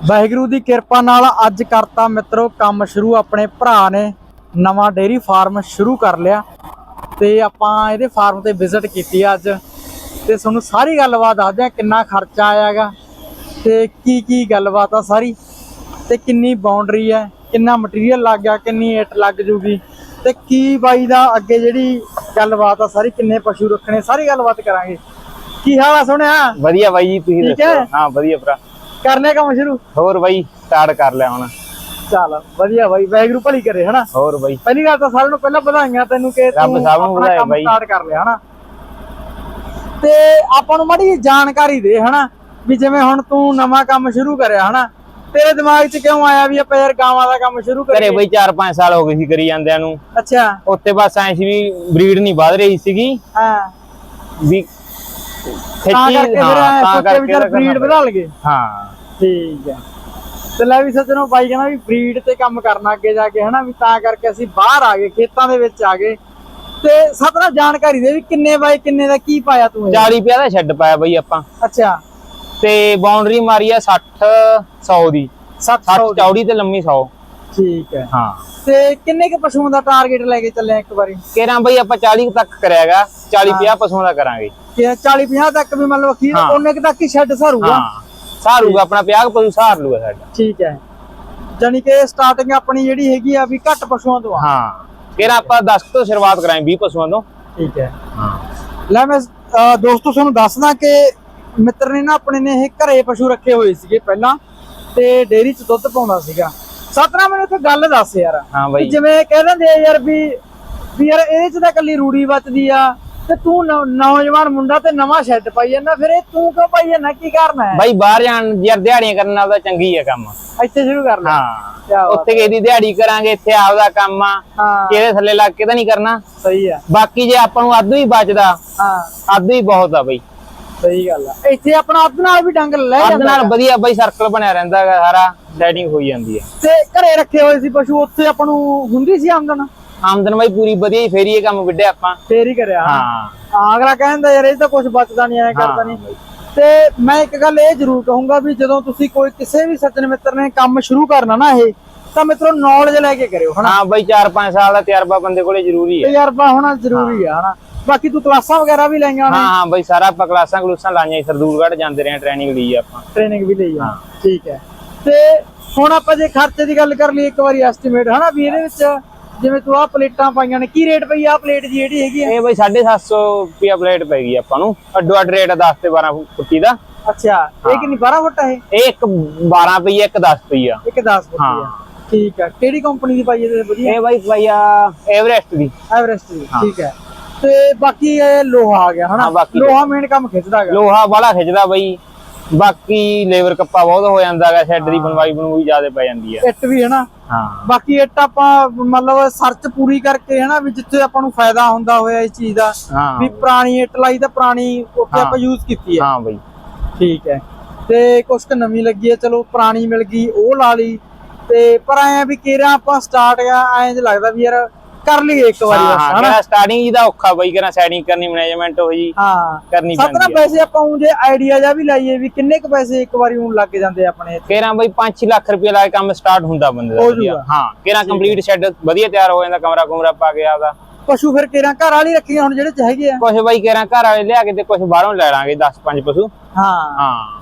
ਵਾਹਿਗੁਰੂ ਦੀ ਕਿਰਪਾ ਨਾਲ ਅੱਜ ਕਰਤਾ ਮਿੱਤਰੋ ਕੰਮ ਸ਼ੁਰੂ ਆਪਣੇ ਭਰਾ ਨੇ ਨਵਾਂ ਡੇਰੀ ਫਾਰਮ ਸ਼ੁਰੂ ਕਰ ਲਿਆ ਤੇ ਆਪਾਂ ਇਹਦੇ ਫਾਰਮ ਤੇ ਵਿਜ਼ਿਟ ਕੀਤੀ ਅੱਜ ਤੇ ਤੁਹਾਨੂੰ ਸਾਰੀ ਗੱਲਬਾਤ ਦੱਸਦੇ ਆ ਕਿੰਨਾ ਖਰਚਾ ਆਇਆਗਾ ਤੇ ਕੀ ਕੀ ਗੱਲਬਾਤ ਆ ਸਾਰੀ ਤੇ ਕਿੰਨੀ ਬਾਉਂਡਰੀ ਹੈ ਕਿੰਨਾ ਮਟੀਰੀਅਲ ਲੱਗ ਗਿਆ ਕਿੰਨੀ ਇੱਟ ਲੱਗ ਜੂਗੀ ਤੇ ਕੀ ਬਾਈ ਦਾ ਅੱਗੇ ਜਿਹੜੀ ਗੱਲਬਾਤ ਆ ਸਾਰੀ ਕਿੰਨੇ ਪਸ਼ੂ ਰੱਖਣੇ ਸਾਰੀ ਗੱਲਬਾਤ ਕਰਾਂਗੇ। ਕੀ ਹਾਲ ਆ ਸੋਹਣਿਆ? ਵਧੀਆ ਬਾਈ ਜੀ ਤੁਸੀਂ? ਦੱਸੋ? ਹਾਂ ਵਧੀਆ ਭਰਾ। ਕਰਨੇ ਕੰਮ ਸ਼ੁਰੂ? ਹੋਰ ਬਾਈ ਸਟਾਰਟ ਕਰ ਲਿਆ ਹੁਣ। ਚੱਲ ਵਧੀਆ ਬਾਈ ਵਾਹਿਗੁਰੂ ਭਲੀ ਕਰੇ ਹਨਾ? ਹੋਰ ਬਾਈ। ਪਹਿਲੀ ਗੱਲ ਤਾਂ ਸਾਰਿਆਂ ਨੂੰ ਪਹਿਲਾਂ ਵਧਾਈਆਂ ਤੈਨੂੰ ਕਿ ਰੱਬ ਤੂੰ ਸਭ ਨੂੰ ਵਧਾਏ ਬਾਈ। ਸਟਾਰਟ ਕਰ ਲਿਆ ਹਨਾ? ਤੇ ਆਪਾਂ ਨੂੰ ਮਾੜੀ ਜਾਣਕਾਰੀ ਦੇ ਹਨਾ? ਵੀ ਜਿਵੇਂ ਹੁਣ ਤੂੰ ਨਵਾਂ ਕੰਮ ਸ਼ੁਰੂ ਕਰਿਆ ਹਨਾ? ਤੇਰੇ ਦਿਮਾਗ 'ਚ ਕਿਉਂ ਆਇਆ ਵੀ ਆਪਾਂ ਯਾਰ ਗਾਵਾਂ ਦਾ ਕੰਮ ਸ਼ੁਰੂ ਘਰੇ ਕਰੀਏ? ਬਾਈ 4-5 ਸਾਲ ਹੋ ਗਏ ਸੀ ਕਰੀ ਜਾਂਦਿਆਂ ਨੂੰ। ਅੱਛਾ। ਉੱਤੇ ਬਸ ਐਂ ਸੀ ਵੀ ਬਰੀਡ ਨਹੀਂ ਵੱਧ ਰਹੀ ਸੀਗੀ। ਹਾਂ। ਵੀ ਤਾਂ ਖੇਤੀ ਕਰਕੇ ਫਿਰ ਹਾਂ ਐਂ ਤਾਂ ਸੋਚਿਆ ਵੀ ਕਰਕੇ ਚੱਲ ਇਹਦਾ ਬਰੀਡ ਕਰਨਾ ਵਧਾ ਲਗੇ ਹਾਂ। ਠੀਕ ਹੈ ਤੇ ਲੈ ਵੀ ਸੱਜਣੋ ਬਾਈ ਕਹਿੰਦਾ ਵੀ ਬਰੀਡ ਤੇ ਕੰਮ ਕਰਨਾ ਅੱਗੇ ਜਾ ਕੇ ਹਨਾ ਵੀ ਤਾਂ ਕਰਕੇ ਅਸੀਂ ਬਾਹਰ ਆ ਗਏ ਖੇਤਾਂ ਦੇ ਵਿੱਚ ਆ ਗਏ। ਤੇ ਸਤਨਾ ਜਾਣਕਾਰੀ ਦੇ ਵੀ ਕਿੰਨੇ ਬਾਈ ਕਿੰਨੇ ਦਾ ਕੀ ਪਾਇਆ ਤੂੰ ਇਹ? 40 ਪਿਆ ਦਾ ਛੱਡ ਪਾਇਆ ਬਾਈ ਆਪਾਂ। ਅੱਛਾ। ਤੇ ਬਾਉਂਡਰੀ ਮਾਰੀ ਆ 60 100 ਦੀ। 700 60 ਚੌੜੀ ਤੇ ਲੰਮੀ 100 ਠੀਕ ਹੈ। ਹਾਂ। ਤੇ ਕਿੰਨੇ ਕੁ ਪਸ਼ੂਆਂ ਦਾ ਟਾਰਗੇਟ ਲੈ ਕੇ ਚੱਲੇ ਆ ਇੱਕ ਵਾਰੀ? ਕੇਰਾਂ ਬਾਈ ਆਪਾਂ 40 ਕੁ ਤੱਕ ਕਰਿਆਗਾ 40 50 ਪਸ਼ੂਆਂ ਦਾ ਕਰਾਂਗੇ। ਕਿ 40 50 ਤੱਕ ਵੀ ਮੰਨ ਲਓ ਅਖੀਰ ਹਾਂ। ਉਹਨੇ ਕੁ ਤੱਕ ਹੀ ਛੱਡ ਸਾਰੂਗਾ। ਹਾਂ। ਸਾਰੂਗਾ ਆਪਣਾ 50 ਪਸ਼ੂ ਸਾਰ ਲੂਗਾ ਸਾਡਾ। ਠੀਕ ਹੈ। ਜਾਨੀ ਕਿ ਸਟਾਰਟਿੰਗ ਆਪਣੀ ਜਿਹੜੀ ਹੈਗੀ ਆ ਵੀ ਘੱਟ ਪਸ਼ੂਆਂ ਤੋਂ ਆ। ਹਾਂ। ਕੇਰਾਂ ਆਪਾਂ 10 ਤੋਂ ਸ਼ੁਰੂਆਤ ਕਰਾਂਗੇ 20 ਪਸ਼ੂਆਂ ਤੋਂ। ਠੀਕ ਹੈ। ਹਾਂ। ਲੈ ਮੈਂ ਅਹ ਦੋਸਤੋ ਤੁਹਾਨੂੰ ਦੱਸਦਾ ਕਿ ਮਿੱਤਰ ਨੇ ਨਾ ਆਪਣੇ ਨੇ ਇਹ ਘਰੇ ਪਸ਼ੂ ਰੱਖੇ ਹੋਏ ਸੀਗੇ ਪਹਿਲਾਂ ਤੇ ਡੇਅਰੀ 'ਚ ਦੁੱਧ ਪਾਉਂਦਾ ਸੀਗਾ। ਸਤਨਾ ਮੈਨੂੰ ਇੱਕ ਗੱਲ ਦੱਸ ਯਾਰ। ਹਾਂ ਬਾਈ। ਜਿਵੇਂ ਕਹਿ ਦਿੰਦੇ ਆ ਯਾਰ ਵੀ ਵੀ ਯਾਰ ਇਹਦੇ 'ਚ ਤਾਂ ਕੱਲੀ ਰੂੜੀ ਬਚਦੀ ਆ ਤੇ ਤੂੰ ਨੌਜਵਾਨ ਮੁੰਡਾ ਤੇ ਨਵਾਂ ਸ਼ੈੱਡ ਪਾਈ ਜਾਂਦਾ ਫਿਰ ਇਹ ਤੂੰ ਕਿਉਂ ਪਾਈ ਜਾਂਦਾ? ਕੀ ਕਰਨਾ ਹੈ? ਬਾਈ ਬਾਹਰ ਜਾਣ ਯਾਰ ਦਿਹਾੜੀਆਂ ਕਰਨ ਨਾਲ ਤਾਂ ਚੰਗੀ ਆ ਕੰਮ। ਇੱਥੇ ਸ਼ੁਰੂ ਕਰ ਲੈ। ਹਾਂ। ਉੱਥੇ ਕਿਹਦੀ ਦਿਹਾੜੀ ਕਰਾਂਗੇ ਇੱਥੇ ਆਪਦਾ ਕੰਮ ਆ। ਹਾਂ। ਕਿਹਦੇ ਥੱਲੇ ਲੱਗ ਕੇ ਤਾਂ ਨਹੀਂ ਕਰਨਾ। ਸਹੀ ਆ। ਬਾਕੀ ਜੇ ਆਪਾਂ ਨੂੰ ਅੱਧ ਹੀ ਬਚਦਾ ਹਾਂ। ਅੱਧ ਹੀ ਬਹੁਤ ਆ ਬਾਈ। ਸਹੀ ਗੱਲ ਆ। ਇੱਥੇ ਆਪਣਾ ਅੱਧ ਨਾਲ ਵੀ ਡੰਗ ਲੈ ਅੱਧ ਜਾਂਦਾ ਨਾਲ ਵਧੀਆ ਬਾਈ ਸਰਕਲ ਬਣਿਆ ਰਹਿੰਦਾ ਹੈਗਾ ਸਾਰਾ ਸੈਟਿੰਗ ਹੋਈ ਜਾਂਦੀ ਹੈ ਤੇ ਘਰੇ ਰੱਖੇ ਹੋਏ ਸੀ ਪਸ਼ੂ ਉੱਥੇ ਆਪਾਂ ਨੂੰ ਹੁੰਦੀ ਸੀ ਆਮਦਨ? ਆਮਦਨ ਬਾਈ ਪੂਰੀ ਵਧੀਆ ਹੀ ਫੇਰ ਹੀ ਇਹ ਕੰਮ ਵਿੱਢਿਆ ਆਪਾਂ। ਫੇਰ ਹੀ ਕਰਿਆ। ਹਾਂ। ਹਾਂ ਅਗਲਾ ਕਹਿੰਦਾ ਯਾਰ ਇਹ ਤਾਂ ਕੁਝ ਬਚਦਾ ਨਹੀਂ ਐ ਕਰਦਾ ਹਾਂ ਨਹੀਂ ਤੇ ਮੈਂ ਇੱਕ ਗੱਲ ਇਹ ਜ਼ਰੂਰ ਕਹੂੰਗਾ ਵੀ ਜਦੋਂ ਤੁਸੀਂ ਕੋਈ ਕਿਸੇ ਵੀ ਸੱਜਣ ਮਿੱਤਰ ਨੇ ਕੰਮ ਸ਼ੁਰੂ ਕਰਨਾ ਨਾ ਇਹ ਤਾਂ ਮਿੱਤਰੋ ਨੌਲੇਜ ਲੈ ਕੇ ਕਰਿਓ ਹਨਾ? ਹਾਂ ਬਾਈ 4-5 ਸਾਲ ਦਾ ਤਜਰਬਾ ਬੰਦੇ ਕੋਲੇ ਜ਼ਰੂਰੀ ਹੈ ਤਜਰਬਾ ਹੋਣਾ ਜ਼ਰੂਰੀ ਆ ਹਨਾ? ਬਾਕੀ ਤੂੰ ਕਲਾਸਾਂ ਵਗੈਰਾ ਵੀ ਲਈਆਂ ਹਾਂ ਨੇ? ਹਾਂ ਬਾਈ ਸਾਰਾ ਆਪਾਂ ਕਲਾਸਾਂ ਕਲੂਸਾਂ ਲਾਈਆਂ ਸਰਦੂਲਗੜ੍ਹ ਜਾਂਦੇ ਰਹੇ ਟ੍ਰੇਨਿੰਗ ਲਈ ਆਪਾਂ। ਟ੍ਰੇਨਿੰਗ ਵੀ ਲਈ ਆ। ਠੀਕ ਹੈ। ਤੇ ਹੁਣ ਆਪਾਂ ਜੇ ਖਰਚੇ ਦੀ ਗੱਲ ਕਰ ਲਈ ਇੱਕ ਵਾਰੀ ਐਸਟੀਮੇਟ ਹਨਾ ਵੀ ਇਹਦੇ ਵਿੱਚ ਜਿਵੇਂ ਤੂੰ ਆ ਪਲੇਟਾਂ ਪਾਈਆਂ ਨੇ ਕੀ ਰੇਟ ਪਈ ਆ? ਪਲੇਟ ਜੀ ਜਿਹੜੀ ਹੈਗੀ ਆ। ਇਹ ਬਾਈ 750 ਰੁਪਿਆ ਪਲੇਟ ਪੈ ਗਈ ਆਪਾਂ ਨੂੰ। ਅੱਡੋ ਅੱਡ ਰੇਟ 10 ਤੇ 12 ਫੁੱਟੀ ਦਾ। ਅੱਛਾ ਇਹ ਕਿੰਨੀ 12 ਫੁੱਟ ਆ ਇਹ? ਇਹ ਇੱਕ 12 ਪਈ ਆ, ਇੱਕ 10 ਪਈ ਆ। ਇੱਕ 10 ਫੁੱਟ ਆ। ਠੀਕ ਹੈ ਕਿਹੜੀ ਕੰਪਨੀ ਦੀ ਪਾਈ ਇਹਦੇ ਵਧੀਆ? ਇਹ ਬਾਈ ਪਈ ਆ ਐਵਰੈਸਟ ਦੀ। ਐਵਰੈਸਟ ਦੀ। ਠੀਕ ਹੈ। ਤੇ ਬਾਕੀ ਇਹ ਲੋਹਾ ਆ ਗਿਆ ਹਨਾ? ਹਾਂ, ਬਾਕੀ ਲੋਹਾ ਮੇਨ ਕੰਮ ਖਿੱਚਦਾ ਹੈਗਾ। ਲੋਹਾ ਵਾਲਾ ਖਿੱਚਦਾ ਬਾਈ। ਬਾਕੀ ਲੇਬਰ ਕੱਪਾ ਬਹੁਤ ਹੋ ਜਾਂਦਾ ਹੈਗਾ ਸ਼ੈੱਡ ਦੀ ਬਣਵਾਈ ਬਣਵਾਈ ਜ਼ਿਆਦਾ ਪੈ ਜਾਂਦੀ ਹੈ। ਇੱਟ ਵੀ ਹਨਾ? ਹਾਂ। ਬਾਕੀ ਇੱਟ ਆਪਾਂ ਮਤਲਬ ਸਰਚ ਪੂਰੀ ਕਰਕੇ ਹਨਾ ਵੀ ਜਿੱਥੇ ਆਪਾਂ ਨੂੰ ਫਾਇਦਾ ਹੁੰਦਾ ਹੋਇਆ ਇਸ ਚੀਜ਼ ਦਾ ਹਾਂ। ਵੀ ਪੁਰਾਣੀ ਇੱਟ ਲਾਈ ਤਾਂ ਪੁਰਾਣੀ ਉੱਥੇ ਹਾਂ। ਆਪਾਂ ਯੂਜ਼ ਕੀਤੀ ਹੈ। ਹਾਂ ਬਾਈ। ਠੀਕ ਹੈ। ਤੇ ਕੁਛ ਕੁ ਨਵੀਂ ਲੱਗੀ ਹੈ ਚਲੋ ਪੁਰਾਣੀ ਮਿਲ ਗਈ ਉਹ ਲਾ ਲਈ। ਤੇ ਪਰ ਐਂ ਵੀ ਕਿਹੜਾ ਆਪਾਂ ਸਟਾਰਟ ਆ ਐਂ ਜਿਹਾ ਲੱਗਦਾ ਵੀ ਯਾਰ ਕਰ ਲਈਏ ਇੱਕ ਵਾਰੀ ਹਾਂ ਬਸ ਹਾਂ ਹਨਾ? ਸਟਾਰਟਿੰਗ ਜਿਹਦਾ ਔਖਾ ਬਾਈ ਕਿਹੜਾ ਸੈਟਿੰਗ ਕਰਨੀ ਮੈਨੇਜਮੈਂਟ ਹੋਈ ਹਾਂ। ਕਰਨੀ ਸਤਨਾ ਪੈਂਦੀ ਹੈ ਪੈਸੇ ਆਪਾਂ ਜੇ ਆਈਡੀਆ ਜਾਂ ਵੀ ਲਾਈਏ ਵੀ ਕਿੰਨੇ ਕੁ ਪੈਸੇ ਇੱਕ ਵਾਰੀ ਹੁਣ ਲੱਗ ਜਾਂਦੇ ਆਪਣੇ ਇੱਥੇ? ਕਿਹੜਾ ਬਾਈ 5-6 ਲੱਖ ਰੁਪਏ ਲਾ ਕੇ ਕੰਮ ਸਟਾਰਟ ਹੁੰਦਾ ਬੰਦੇ ਦਾ ਹੋ ਜੂਗਾ। ਹਾਂ ਕਿਹੜਾ ਕੰਪਲੀਟ ਸ਼ੈੱਡ ਵਧੀਆ ਤਿਆਰ ਹੋ ਜਾਂਦਾ ਕਮਰਾ ਕੁਮਰਾ ਪਾ ਕੇ ਆਪਦਾ। ਪਸ਼ੂ ਫਿਰ ਕਿਹੜਾ ਘਰ ਵਾਲੀ ਰੱਖੀਆਂ ਹੁਣ ਜਿਹੜੇ ਚ ਹੈਗੇ ਆ? ਕੁਝ ਬਾਈ ਕਿਹੜਾ ਘਰ ਵਾਲੇ ਲਿਆ ਕੇ ਤੇ ਕੁਝ ਬਾਹਰੋਂ ਲੈ ਲਾਂਗੇ 10-5 ਪਸ਼ੂ। ਹਾਂ। ਹਾਂ।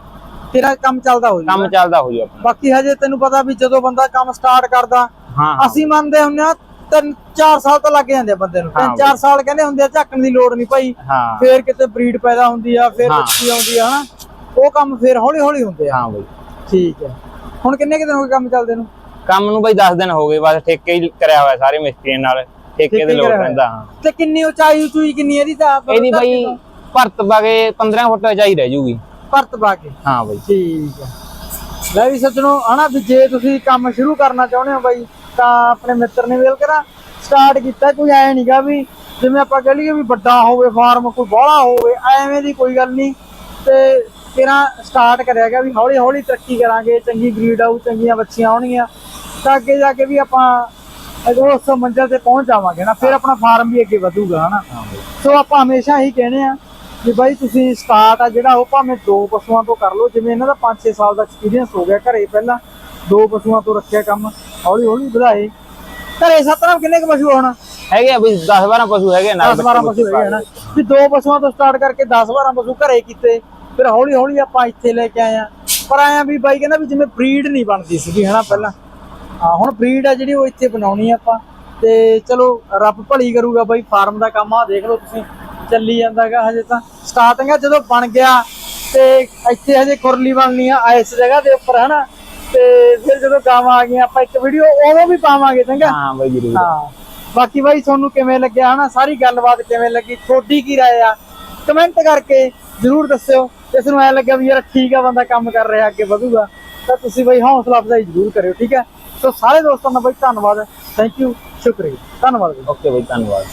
ਤੇਰਾ ਕੰਮ ਚੱਲਦਾ ਹੋ ਕੰਮ ਚੱਲਦਾ ਹੋ ਜੂ ਆਪਣਾ। ਬਾਕੀ ਹਜੇ ਤੈਨੂੰ ਪਤਾ ਵੀ ਜਦੋਂ ਬੰਦਾ ਕੰਮ ਸਟਾਰਟ ਕਰਦਾ ਹਾਂ ਹਾਂ। ਅਸੀਂ ਮੰਨਦੇ ਹੁੰਦੇ ਆ ਤਿੰਨ ਚਾਰ ਸਾਲ ਤਾਂ ਲੱਗ ਜਾਂਦੇ ਆ ਬੰਦੇ ਨੂੰ। ਤਿੰਨ ਚਾਰ ਸਾਲ ਕਹਿੰਦੇ ਹੁੰਦੇ ਆ ਝੱਕਣ ਦੀ ਲੋੜ ਨਹੀਂ ਭਾਈ। ਫੇਰ ਕਿਤੇ ਬਰੀਡ ਪੈਦਾ ਹੁੰਦੀ ਆ ਫੇਰ। ਬੱਚੀ ਆਉਂਦੀ ਆ ਹਨਾ। ਉਹ ਕੰਮ ਫੇਰ ਹੌਲੀ ਹੌਲੀ ਹੁੰਦੇ ਆ। ਹਾਂ ਬਾਈ। ਠੀਕ ਹੈ ਹੁਣ ਕਿੰਨੇ ਕੁ ਦਿਨ ਹੋ ਗਏ ਕੰਮ ਚੱਲਦੇ ਨੂੰ? ਕੰਮ ਨੂੰ ਬਾਈ 10 ਦਿਨ ਹੋ ਗਏ ਬਸ ਠੇਕੇ ਹੀ ਕਰਿਆ ਹੋਇਆ ਸਾਰੇ ਮਿਸਤਰੀਆਂ ਨਾਲ। ਠੇਕੇ ਦੇ ਲੋਕ। ਰਹਿੰਦਾ ਹਾਂ। ਤੇ ਕਿੰਨੀ ਉਚਾਈ ਉਚੂਈ ਕਿੰਨੀ ਇਹਦੀ ਤਾਂ ਇਹਦੀ ਬਾਈ ਭਰਤ ਬਾਗੇ 15 ਫੁੱਟ ਉਚਾਈ ਰਹਿ ਜੂਗੀ। ਪਰਤ ਪਾ ਕੇ ਹਾਂ ਬਾਈ। ਠੀਕ ਹੈ ਲੈ ਵੀ ਸੱਜਣੋ ਹਨਾ ਵੀ ਜੇ ਤੁਸੀਂ ਕੰਮ ਸ਼ੁਰੂ ਕਰਨਾ ਚਾਹੁੰਦੇ ਹੋ ਬਾਈ ਤਾਂ ਆਪਣੇ ਮਿੱਤਰ ਨੇ ਵੇਲ ਕਰਾ ਸਟਾਰਟ ਕੀਤਾ ਕੋਈ ਐ ਨਹੀਂਗਾ ਵੀ ਜਿਵੇਂ ਆਪਾਂ ਕਹ ਲਈਏ ਵੀ ਵੱਡਾ ਹੋਵੇ ਫਾਰਮ ਕੋਈ ਬੜਾ ਹੋਵੇ ਐਵੇਂ ਦੀ ਕੋਈ ਗੱਲ ਨਹੀਂ ਤੇ ਤੇਰਾ ਸਟਾਰਟ ਕਰਿਆਗਾ ਵੀ ਹੌਲੀ ਹੌਲੀ ਤਰੱਕੀ ਕਰਾਂਗੇ ਚੰਗੀ ਬਰੀਡ ਆਊ ਚੰਗੀਆਂ ਬੱਚੀਆਂ ਆਉਣਗੀਆਂ। ਤਾਂ ਅੱਗੇ ਜਾ ਕੇ ਵੀ ਆਪਾਂ ਉਸ ਮੰਜ਼ਿਲ ਤੇ ਪਹੁੰਚ ਜਾਵਾਂਗੇ ਨਾ ਫਿਰ ਆਪਣਾ ਫਾਰਮ ਵੀ ਅੱਗੇ ਵਧੂਗਾ ਹਨਾ। ਸੋ ਆਪਾਂ ਹਮੇਸ਼ਾ ਹੀ ਕਹਿੰਦੇ ਆ ਵੀ ਬਾਈ ਤੁਸੀਂ ਸਟਾਰਟ ਆ ਜਿਹੜਾ ਉਹ ਭਾਵੇਂ ਦੋ ਪਸ਼ੂਆਂ ਤੋਂ ਕਰ ਲਓ ਜਿਵੇਂ ਇਹਨਾਂ ਦਾ 5-6 ਸਾਲ ਦਾ ਐਕਸਪੀਰੀਅੰਸ ਹੋ ਗਿਆ ਘਰੇ ਪਹਿਲਾਂ ਦੋ ਪਸ਼ੂਆਂ ਤੋਂ ਰੱਖਿਆ ਕੰਮ। ਹੌਲੀ ਹੌਲੀ ਵਧਾਏ। ਘਰੇ ਸਤਨਾਮ ਕਿੰਨੇ ਕੁ ਪਸ਼ੂ ਹੁਣ? ਹੈਗੇ ਆ ਬਈ 10 12 ਪਸ਼ੂ ਹੈਗੇ ਨਾਲ 10 12 ਪਸ਼ੂ ਹੈਗੇ ਹਨ ਵੀ ਦੋ ਪਸ਼ੂਆਂ ਤੋਂ ਸਟਾਰਟ ਕਰਕੇ 10 12 ਪਸ਼ੂ ਘਰੇ ਕੀਤੇ। ਫਿਰ ਹੌਲੀ ਹੌਲੀ ਆਪਾਂ ਇੱਥੇ ਲੈ ਕੇ ਆਏ ਆ। ਪਰ ਆਇਆ ਵੀ ਬਾਈ ਕਹਿੰਦਾ ਵੀ ਜਿਵੇਂ ਬਰੀਡ ਨਹੀਂ ਬਣਦੀ ਸੀਗੀ ਹਨਾ ਪਹਿਲਾਂ। ਹਾਂ ਹੁਣ ਬਰੀਡ ਆ ਜਿਹੜੀ ਉਹ ਇੱਥੇ ਬਣਾਉਣੀ ਆਪਾਂ। ਤੇ ਚਲੋ ਰੱਬ ਭਲੀ ਕਰੂਗਾ ਬਾਈ ਫਾਰਮ ਦਾ ਕੰਮ ਆ ਦੇਖ ਲਓ ਤੁਸੀਂ ਚੱਲੀ ਜਾਂਦਾਗਾ ਹਜੇ ਤਾਂ। ਸਟਾਰਟਿੰਗ ਆ ਜਦੋਂ ਬਣ ਗਿਆ ਤੇ ਇੱਥੇ ਹਜੇ ਕੁਰਲੀ ਬਣਨੀ ਆ ਇਸ ਜਗ੍ਹਾ ਦੇ ਉੱਪਰ ਹਨਾ। ਤੇ ਫਿਰ ਜਦੋਂ ਗਾਵਾਂ ਆ ਗਈਆਂ ਆਪਾਂ ਇੱਕ ਵੀਡੀਓ ਉਦੋਂ ਵੀ ਪਾਵਾਂਗੇ ਚੰਗਾ? ਹਾਂ ਬਈ ਜਰੂਰ। ਹਾਂ। ਬਾਕੀ ਬਾਈ ਤੁਹਾਨੂੰ ਕਿਵੇਂ ਲੱਗਿਆ? ਹਨਾ ਸਾਰੀ ਗੱਲਬਾਤ ਕਿਵੇਂ ਲੱਗੀ? ਤੁਹਾਡੀ ਕੀ ਰਾਏ ਆ? ਕਮੈਂਟ ਕਰਕੇ ਜਰੂਰ ਦੱਸਿਓ। ਜੇ ਤੁਹਾਨੂੰ ਐ ਲੱਗਿਆ ਵੀ ਯਾਰ ਠੀਕ ਆ ਬੰਦਾ ਕੰਮ ਕਰ ਰਿਹਾ ਅੱਗੇ ਵਧੂਗਾ। ਤਾਂ ਤੁਸੀਂ ਬਾਈ ਹੌਸਲਾ ਅਫਜ਼ਾਈ ਜਰੂਰ ਕਰਿਓ ਠੀਕ ਹੈ ਸੋ ਸਾਰੇ ਦੋਸਤਾਂ ਦਾ ਬਾਈ ਧੰਨਵਾਦ। ਥੈਂਕ ਯੂ ਸ਼ੁਕਰੀਆ। ਧੰਨਵਾਦ। ਓਕੇ ਬਈ ਧੰਨਵਾਦ।